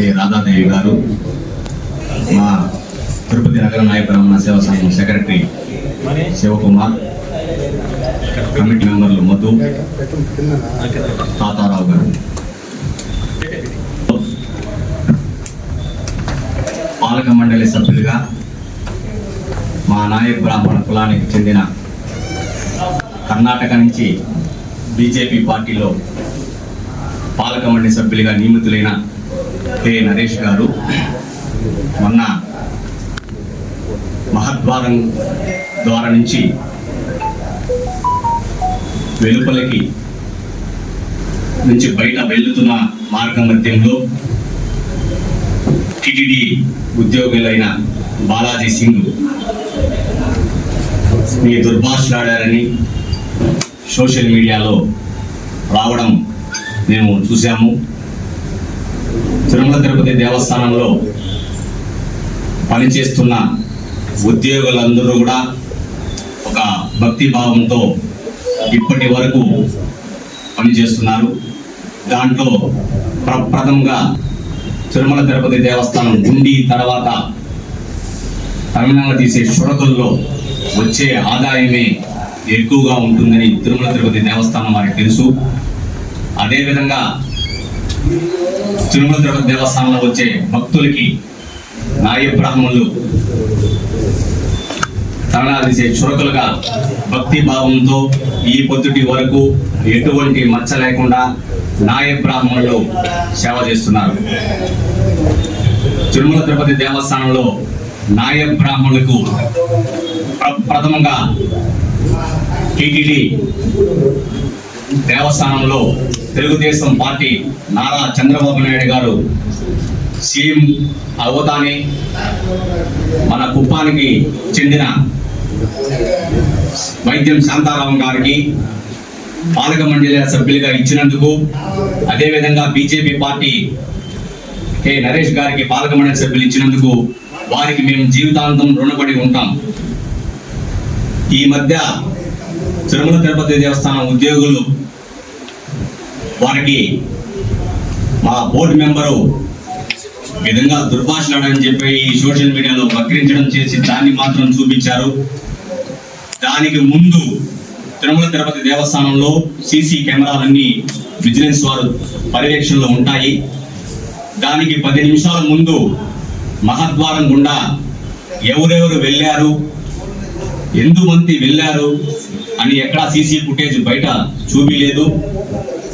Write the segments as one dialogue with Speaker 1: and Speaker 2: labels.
Speaker 1: P Radha Devi గారు మా తిరుపతి నగర నాయక బ్రాహ్మణ సేవా సంఘం సెక్రటరీ శివకుమార్ కమిటీ మెంబర్లు మధు తాతారావు గారు. పాలక మండలి సభ్యులుగా మా నాయక్ బ్రాహ్మణ కులానికి చెందిన కర్ణాటక నుంచి బీజేపీ పార్టీలో పాలక మండలి సభ్యులుగా నియమితులైన కె. నరేష్ గారు మొన్న మహద్వారం ద్వారా నుంచి వెలుపలకి నుంచి బయట వెళ్తున్న మార్గ మధ్యంలో టిటిడి ఉద్యోగులైన బాలాజీ సింగ్ మీ దుర్భాషలాడారని సోషల్ మీడియాలో రావడం మేము చూసాము తిరుమల తిరుపతి దేవస్థానంలో పనిచేస్తున్న ఉద్యోగులందరూ కూడా ఒక భక్తి భావంతో ఇప్పటి వరకు పనిచేస్తున్నారు. దాంట్లో ప్రప్రథంగా తిరుమల తిరుపతి దేవస్థానం ఉండి తర్వాత తమిళనాడు తీసే షుడకల్లో వచ్చే ఆదాయమే ఎక్కువగా ఉంటుందని తిరుమల తిరుపతి దేవస్థానం వారికి తెలుసు. అదేవిధంగా తిరుమల తిరుపతి దేవస్థానంలో వచ్చే భక్తులకి నాయ బ్రాహ్మణులు తమిళనాడు చురకలుగా భక్తి భావంతో ఈ పొద్దుటి వరకు ఎటువంటి మచ్చ లేకుండా నాయ బ్రాహ్మణులు సేవ చేస్తున్నారు. తిరుమల తిరుపతి దేవస్థానంలో నాయ బ్రాహ్మణులకు ప్ర- ప్రథమంగా టిటిడి దేవస్థానంలో తెలుగుదేశం పార్టీ నారా చంద్రబాబు నాయుడు గారు సీఎం అవతాని మన కుప్పానికి చెందిన వైద్యం శాంతారాం గారికి పాలక మండలి సభ్యులుగా ఇచ్చినందుకు అదేవిధంగా బీజేపీ పార్టీ కె నరేష్ గారికి పాలక మండలి సభ్యులు ఇచ్చినందుకు వారికి మేము జీవితాంతం రుణపడి ఉంటాం. ఈ మధ్య తిరుమల తిరుపతి దేవస్థానం ఉద్యోగులు వారికి మా బోర్డు మెంబరు ఈ విధంగా దుర్భాషలాడని చెప్పి ఈ సోషల్ మీడియాలో వక్రించడం చేసి దాన్ని మాత్రం చూపించారు. దానికి ముందు తిరుమల తిరుపతి దేవస్థానంలో సీసీ కెమెరాలన్నీ విజిలెన్స్ వారు పర్యవేక్షణలో ఉంటాయి. దానికి పది నిమిషాల ముందు మహద్వారం గుండా ఎవరెవరు వెళ్ళారు ఎంతమంది వెళ్ళారు అని ఎక్కడా సీసీ ఫుటేజ్ బయట చూపిలేదు.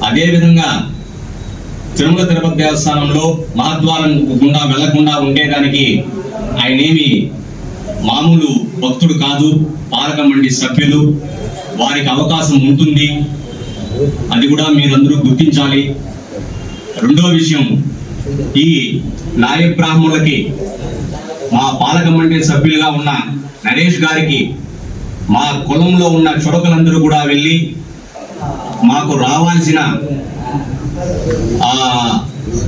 Speaker 1: అదేవిధంగా తిరుమల తిరుపతి దేవస్థానంలో మహద్వారం గుండా వెళ్ళకుండా ఉండేదానికి ఆయనేమి మామూలు భక్తుడు కాదు పాలక మండలి సభ్యులు. వారికి అవకాశం ఉంటుంది. అది కూడా మీరందరూ గుర్తించాలి. రెండో విషయం ఈ నాయ బ్రాహ్మణులకి మా పాలక మండలి సభ్యులుగా ఉన్న నరేష్ గారికి మా కులంలో ఉన్న చుడకలందరూ కూడా వెళ్ళి మాకు రావాల్సిన ఆ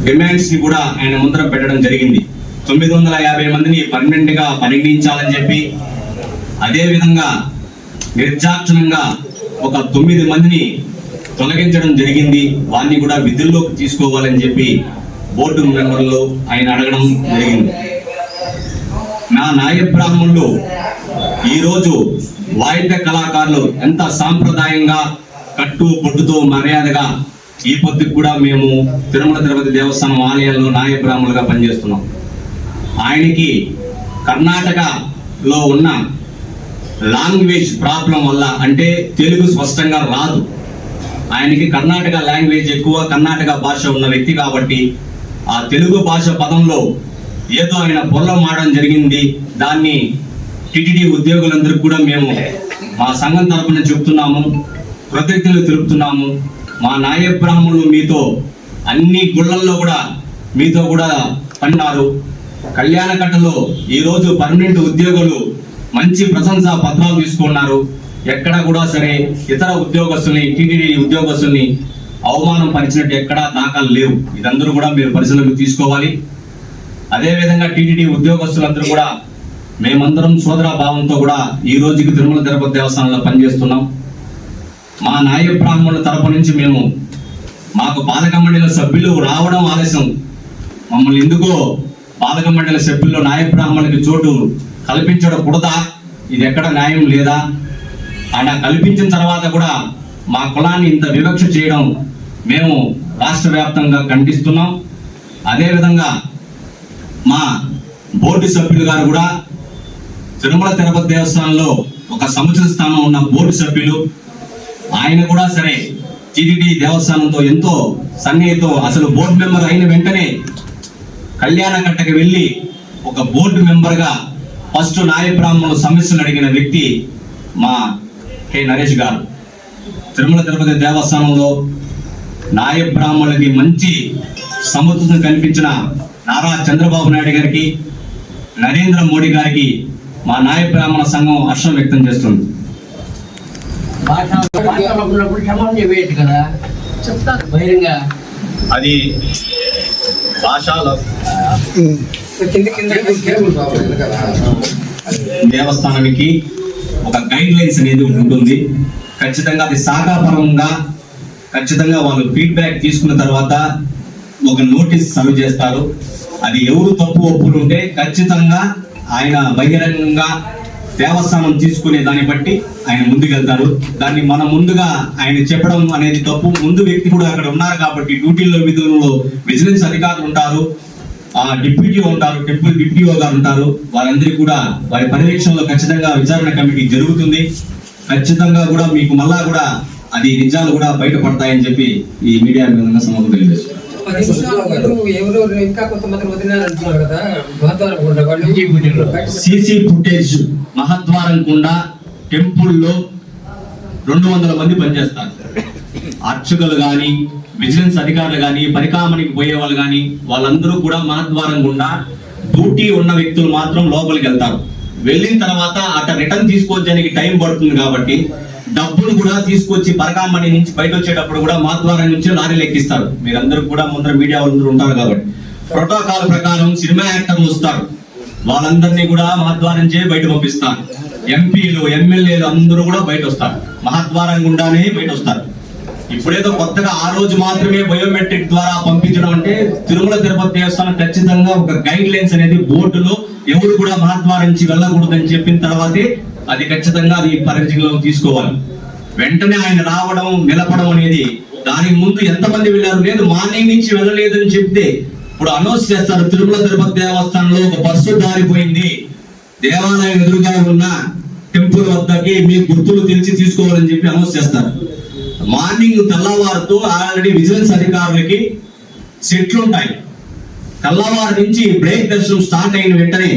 Speaker 1: డిమాండ్స్ని కూడా ఆయన ముందర పెట్టడం జరిగింది. తొమ్మిది వందల యాభై మందిని పర్మనెంట్గా పరిగణించాలని చెప్పి అదే విధంగా ఒక తొమ్మిది మందిని తొలగించడం జరిగింది. వారిని కూడా విధుల్లోకి తీసుకోవాలని చెప్పి బోర్డు మెంబర్లు ఆయన అడగడం జరిగింది. నా నాయబ్రాహ్మణులు ఈరోజు వాయిద్య కళాకారులు ఎంత సాంప్రదాయంగా కట్టు పొట్టుతో మర్యాదగా ఈ పొద్దుకు కూడా మేము తిరుమల తిరుపతి దేవస్థానం ఆలయాల్లో నాయ బ్రాహ్మణులుగా పనిచేస్తున్నాం. ఆయనకి కర్ణాటకలో ఉన్న లాంగ్వేజ్ ప్రాబ్లం వల్ల అంటే తెలుగు స్పష్టంగా రాదు. ఆయనకి కర్ణాటక లాంగ్వేజ్ ఎక్కువ కర్ణాటక భాష ఉన్న వ్యక్తి కాబట్టి ఆ తెలుగు భాష పదంలో ఏదో ఆయన పొల్లం ఆడడం జరిగింది. దాన్ని టిటిడి ఉద్యోగులందరికీ కూడా మేము మా సంఘం తరపున చెప్తున్నాము. కృతజ్ఞతలు తెలుపుతున్నాము. మా నాయ బ్రాహ్మణులు మీతో అన్ని గుళ్ళల్లో కూడా మీతో కూడా పన్నారు కళ్యాణకట్టలో ఈరోజు పర్మనెంట్ ఉద్యోగులు మంచి ప్రశంస పత్రాలు తీసుకున్నారు. ఎక్కడ కూడా సరే ఇతర ఉద్యోగస్తుల్ని టీటీడీ ఉద్యోగస్తుల్ని అవమానం పరిచినట్టు ఎక్కడా దాఖలు లేవు. ఇదందరూ కూడా మీరు పరిశీలనకు తీసుకోవాలి. అదేవిధంగా టీటీడీ ఉద్యోగస్తులందరూ కూడా మేమందరం సోదర భావంతో కూడా ఈ రోజుకి తిరుమల తిరుపతి దేవస్థానంలో పనిచేస్తున్నాం. మా నాయ బ్రాహ్మణుల తరపు నుంచి మేము మాకు పాలక మండలి సభ్యులు రావడం ఆలస్యం. మమ్మల్ని ఎందుకో పాలక మండలి సభ్యుల్లో నాయ బ్రాహ్మణులకి చోటు కల్పించడం కూడదా ఇది ఎక్కడ న్యాయం లేదా? ఆయన కల్పించిన తర్వాత కూడా మా కులాన్ని ఇంత వివక్ష చేయడం మేము రాష్ట్ర వ్యాప్తంగా ఖండిస్తున్నాం. అదేవిధంగా మా బోర్డు సభ్యులు గారు కూడా తిరుమల తిరుపతి దేవస్థానంలో ఒక సముచిత స్థానం ఉన్న బోర్డు సభ్యులు ఆయన కూడా సరే. టీటీడీ దేవస్థానంతో ఎంతో సన్నిహితో అసలు బోర్డు మెంబర్ అయిన వెంటనే కళ్యాణకట్టకి వెళ్ళి ఒక బోర్డు మెంబర్గా ఫస్ట్ నాయ బ్రాహ్మణుల సమస్యలు అడిగిన వ్యక్తి మా కె. నరేష్ గారు. తిరుమల తిరుపతి దేవస్థానంలో నాయ బ్రాహ్మణులకి మంచి సముద్రం కల్పించిన నారా చంద్రబాబు నాయుడు గారికి నరేంద్ర మోడీ గారికి మా నాయ బ్రాహ్మణ సంఘం హర్షం వ్యక్తం చేస్తుంది
Speaker 2: భాష భాషలో ఉన్నప్పుడు క్షమాపణ చెప్పేయచ్చు కదా? బహిరంగ.
Speaker 1: అది భాషలో దేవస్థానానికి ఒక గైడ్ లైన్స్ అనేది ఉంటుంది. ఖచ్చితంగా అది శాఖాపరంగా ఖచ్చితంగా వాళ్ళు ఫీడ్బ్యాక్ తీసుకున్న తర్వాత ఒక నోటీస్ సర్వ్ చేస్తారు. అది ఎవరు తప్పు ఒప్పులు ఉంటే ఖచ్చితంగా ఆయన బహిరంగంగా దేవస్థానం తీసుకునే దాన్ని బట్టి ఆయన ముందుకెళ్తారు దాన్ని మనం ముందుగా ఆయన చెప్పడం అనేది తప్పు. ముందు వ్యక్తి కూడా అక్కడ ఉన్నారు కాబట్టి డ్యూటీల్లో విధులలో విజిలెన్స్ అధికారులు ఉంటారు. ఆ డిప్యూటీ ఉంటారు టెంపుల్ డిప్యూటీ గారు ఉంటారు. వారందరికీ కూడా వారి పర్యవేక్షణలో ఖచ్చితంగా విచారణ కమిటీ జరుగుతుంది. ఖచ్చితంగా కూడా మీకు మళ్ళా కూడా అది నిజాలు కూడా బయటపడతాయని చెప్పి ఈ మీడియా విధంగా సమగ్రం తెలియజేస్తున్నారు.
Speaker 2: పది నిమిషాలు వాళ్ళు ఎవరెవరు ఇంకా కొంతమంది వదిలినారు అంటున్నారు కదా. వాళ్ళు.
Speaker 1: సీసీ ఫుటేజ్ మహద్వారం కుండా టెంపుల్లో రెండు వందల మంది పనిచేస్తారు. అర్చకులు కానీ విజిలెన్స్ అధికారులు కానీ పరికామనికి పోయే వాళ్ళు కానీ వాళ్ళందరూ కూడా మహద్వారం గుండా డ్యూటీ ఉన్న వ్యక్తులు మాత్రం లోపలికి వెళ్తారు. వెళ్ళిన తర్వాత అక్కడ రిటర్న్ తీసుకోవడానికి టైం పడుతుంది కాబట్టి డబ్బులు కూడా తీసుకొచ్చి పరకామణి నుంచి బయట వచ్చేటప్పుడు కూడా మహద్వారం నుంచి లారీలు ఎక్కిస్తారు మీరందరూ కూడా ముందర మీడియా అందరూ ఉంటారు కాబట్టి. ప్రోటోకాల్ ప్రకారం సినిమా యాక్టర్లు వస్తారు. వాళ్ళందరినీ కూడా మా ద్వారా నుంచే బయట పంపిస్తారు. ఎంపీలు ఎమ్మెల్యేలు అందరూ కూడా బయట వస్తారు మహద్వారం గుండానే బయట వస్తారు ఇప్పుడేదో కొత్తగా ఆ రోజు మాత్రమే బయోమెట్రిక్ ద్వారా పంపించడం అంటే తిరుమల తిరుపతి దేవస్థానం ఖచ్చితంగా ఒక గైడ్ లైన్స్ అనేది బోర్డులో ఎవరు కూడా మహద్వారం నుంచి వెళ్ళకూడదని చెప్పిన తర్వాతే అది ఖచ్చితంగా అది పరిధిలో తీసుకోవాలి. వెంటనే ఆయన రావడం నిలపడం అనేది దానికి ముందు ఎంతమంది వెళ్ళారు? లేదు మార్నింగ్ నుంచి వెళ్ళలేదని చెప్తే ఇప్పుడు అనౌన్స్ చేస్తారు. తిరుమల తిరుపతి దేవస్థానంలో ఒక బస్సు దారిపోయింది. దేవాలయం ఎదురుగా ఉన్న టెంపుల్ వద్దకి మీ గుర్తులు తెలిసి తీసుకోవాలని చెప్పి అనౌన్స్ చేస్తారు. మార్నింగ్ తెల్లవారుతో ఆల్రెడీ విజిలెన్స్ అధికారులకి సెట్లు ఉంటాయి. తెల్లవారు నుంచి బ్రేక్ దర్శనం స్టార్ట్ అయిన వెంటనే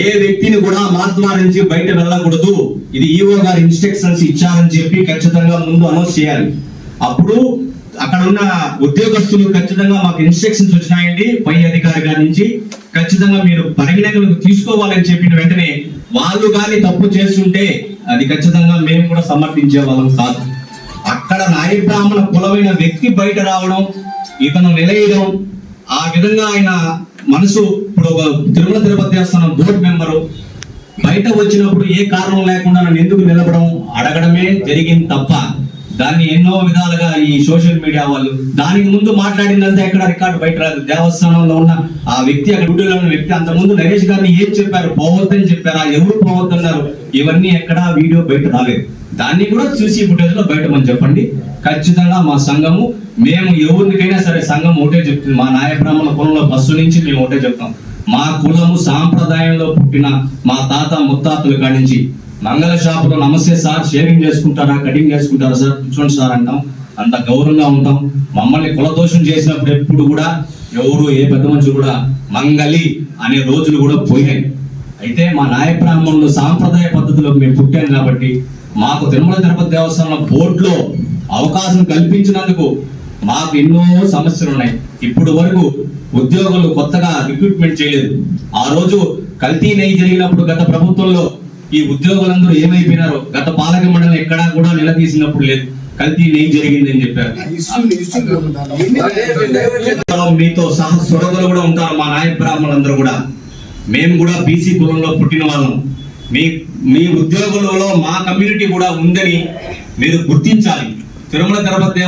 Speaker 1: ఏ వ్యక్తిని కూడా మహాత్మా నుంచి బయట వెళ్ళకూడదు. ఇది ఈఓ గారి ఇన్స్ట్రక్షన్స్ ఇచ్చారని చెప్పి ఖచ్చితంగా ముందు అనౌన్స్ చేయాలి. అప్పుడు అక్కడ ఉన్న ఉద్యోగస్తులు ఖచ్చితంగా మాకు ఇన్స్ట్రక్షన్స్ వచ్చినాయండి. పై అధికారి గారి నుంచి ఖచ్చితంగా మీరు పరిగణనలకు తీసుకోవాలని చెప్పిన వెంటనే వాళ్ళు కానీ తప్పు చేస్తుంటే అది ఖచ్చితంగా మేము కూడా సమర్థించే వాళ్ళం కాదు. అక్కడ నాయ బ్రాహ్మణ కులమైన వ్యక్తి బయట రావడం ఇతను నిలయడం ఆ విధంగా ఆయన మనసు ఇప్పుడు ఒక తిరుమల తిరుపతి దేవస్థానం బోర్డు మెంబరు బయట వచ్చినప్పుడు ఏ కారణం లేకుండా నన్ను ఎందుకు నిలబడం అడగడమే జరిగింది తప్ప దాన్ని ఎన్నో విధాలుగా ఈ సోషల్ మీడియా వాళ్ళు దానికి ముందు మాట్లాడిందంతా ఎక్కడ రికార్డు బయట రాదు. దేవస్థానంలో ఉన్న ఆ వ్యక్తి అక్కడ డ్యూటీలో ఉన్న వ్యక్తి అంత ముందు నరేష్ గారిని ఏం చెప్పారు? పోవద్దని చెప్పారా? ఎవరు పోవద్దన్నారు? ఇవన్నీ ఎక్కడా వీడియో బయట రాలేదు. దాన్ని కూడా చూసి ఫుటేజ్లో బయట మనం చెప్పండి. ఖచ్చితంగా మా సంఘము మేము ఎవరికైనా సరే సంఘం ఒకటే చెప్తుంది. మా నాయ బ్రాహ్మణ కులంలో బస్సు నుంచి మేము ఒకటే చెప్తాం. మా కులము సాంప్రదాయంలో పుట్టిన మా తాత ముత్తాతల కాడి నుంచి మంగళ షాపులో నమస్తే సార్ షేవింగ్ చేసుకుంటారా కటింగ్ చేసుకుంటారా సార్? కూర్చోండి సార్ అంటాం. అంత గౌరవంగా ఉంటాం. మమ్మల్ని కులదోషం చేసినప్పుడు ఎప్పుడు కూడా ఎవరు ఏ పెద్ద మనుషులు కూడా మంగలి అనే రోజులు కూడా పోయినాయి. అయితే మా నాయ బ్రాహ్మణులు సాంప్రదాయ పద్ధతిలో మేము పుట్టాం కాబట్టి మాకు తిరుమల తిరుపతి దేవస్థానం బోర్డులో అవకాశం కల్పించినందుకు మాకు ఎన్నో సమస్యలు ఉన్నాయి ఇప్పుడు వరకు ఉద్యోగులు కొత్తగా రిక్రూట్మెంట్ చేయలేదు. ఆ రోజు కల్తీ నెయ్యి జరిగినప్పుడు గత ప్రభుత్వంలో ఈ ఉద్యోగులందరూ ఏమైపోయినారో గత పాలక మండలి ఎక్కడా కూడా నిలదీసినప్పుడు లేదు. కల్తీ నెయ్యి జరిగిందని చెప్పారు. మీతో సహ సొరగలు కూడా ఉంటారు మా నాయక బ్రాహ్మణులందరూ కూడా. మేము కూడా బీసీ కులంలో పుట్టిన వాళ్ళం. మీ మీ ఉద్యోగులలో మా కమ్యూనిటీ కూడా ఉందని మీరు గుర్తించాలి. తిరుమల తిరుపతి